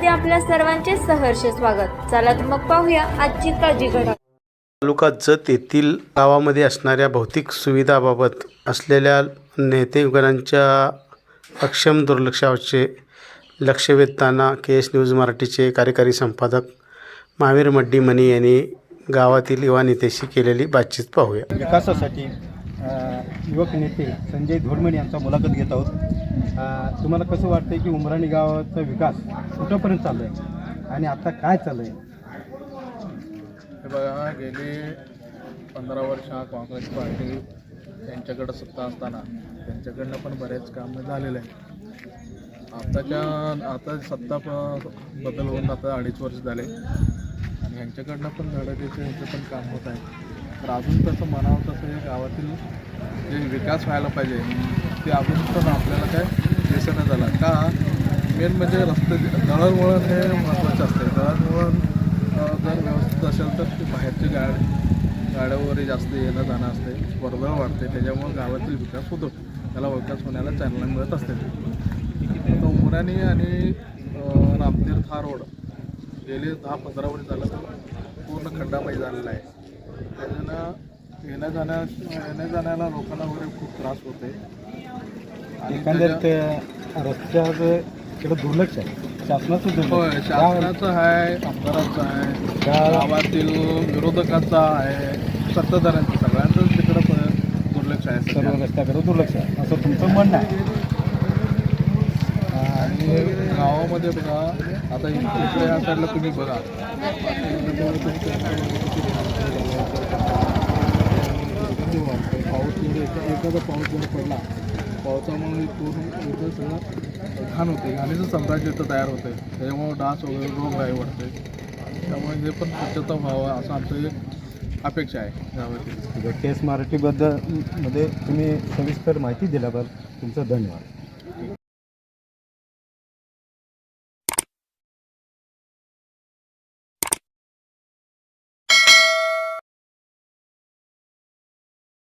मध्ये आपल्या सर्वांचे सहर्ष स्वागत. चला तर मग पाहूया आजची ताजी घडा तालुका जत येथील गावामध्ये असणाऱ्या भौतिक सुविधाबाबत असलेल्या नेतेगणांच्या अक्षम दुर्लक्षाचे लक्ष वेधताना के एस न्यूज मराठीचे कार्यकारी संपादक महावीर मड्डी मनी यांनी गावातील युवा नेत्याशी केलेली बातचीत पाहूया. विकासासाठी युवक नेते संजय धोडमण यांचा मुलाखत घेत आहोत. तुम्हाला कसं वाटतंय की उमराणी गावाचा विकास कुठंपर्यंत चालू आहे? आणि आता काय चालू आहे? हे बघा गेली पंधरा वर्ष काँग्रेस पार्टी त्यांच्याकडं सत्ता असताना त्यांच्याकडनं पण बरेच कामं झालेले आहेत. आताच्या आता सत्ता बदल होऊन आता अडीच वर्ष झाले. आणि ह्यांच्याकडनं पण धडाडीचं ह्याचं पण काम होत आहे. तर अजून तसं म्हणावं तसं हे गावातील जे विकास व्हायला पाहिजे ते अजून पण आपल्याला काय दिसेना झाला. का? मेन म्हणजे रस्ते दळणवळण हे महत्त्वाचं असते. दळणवळण जर व्यवस्थित असेल तर ते बाहेरची गाडी गाड्या वगैरे जास्त येणं जाणं असते. स्पर्धा वाढते. त्याच्यामुळे गावातील विकास होतो. त्याला विकास होण्याला चालना मिळत असते. तर उमराणी आणि रामतीर्थ हा रोड गेले दहा पंधरा वर्ष झालं. तर पूर्ण खड्डामय झालेला आहे. त्याच्यानं येण्या जाण्या येण्या जाण्याला लोकांना वगैरे खूप त्रास होते एकंदरीत रस्त्याचं इकडं दुर्लक्ष आहे शासनाचं दुर्लक्ष आहे. शासनाचं आहे आमदाराचं आहे त्या- गावातील विरोधकांचा आहे सत्ताधाऱ्यांचं सगळ्यांचंच तिकडं प- दुर्लक्ष आहे सर्व. रस्त्याकडे दुर्लक्ष आहे असं तुमचं म्हणणं आहे आणि गावामध्ये बघा आता इकडे या साईडला तुम्ही बघा पाऊस एखादा पाऊस जर पडला पावसामुळे पूर्ण इथं सगळं घाण होते. घाणीचं साम्राज्य इथं तयार होते त्याच्यामुळं डास वगैरे रोगराई वाढते त्यामुळे हे पण स्वच्छता व्हावं असं आमचं एक अपेक्षा आहे गावातील म्हणजे केस मराठीबद्दलमध्ये तुम्ही सविस्तर माहिती दिल्याबद्दल तुमचं धन्यवाद.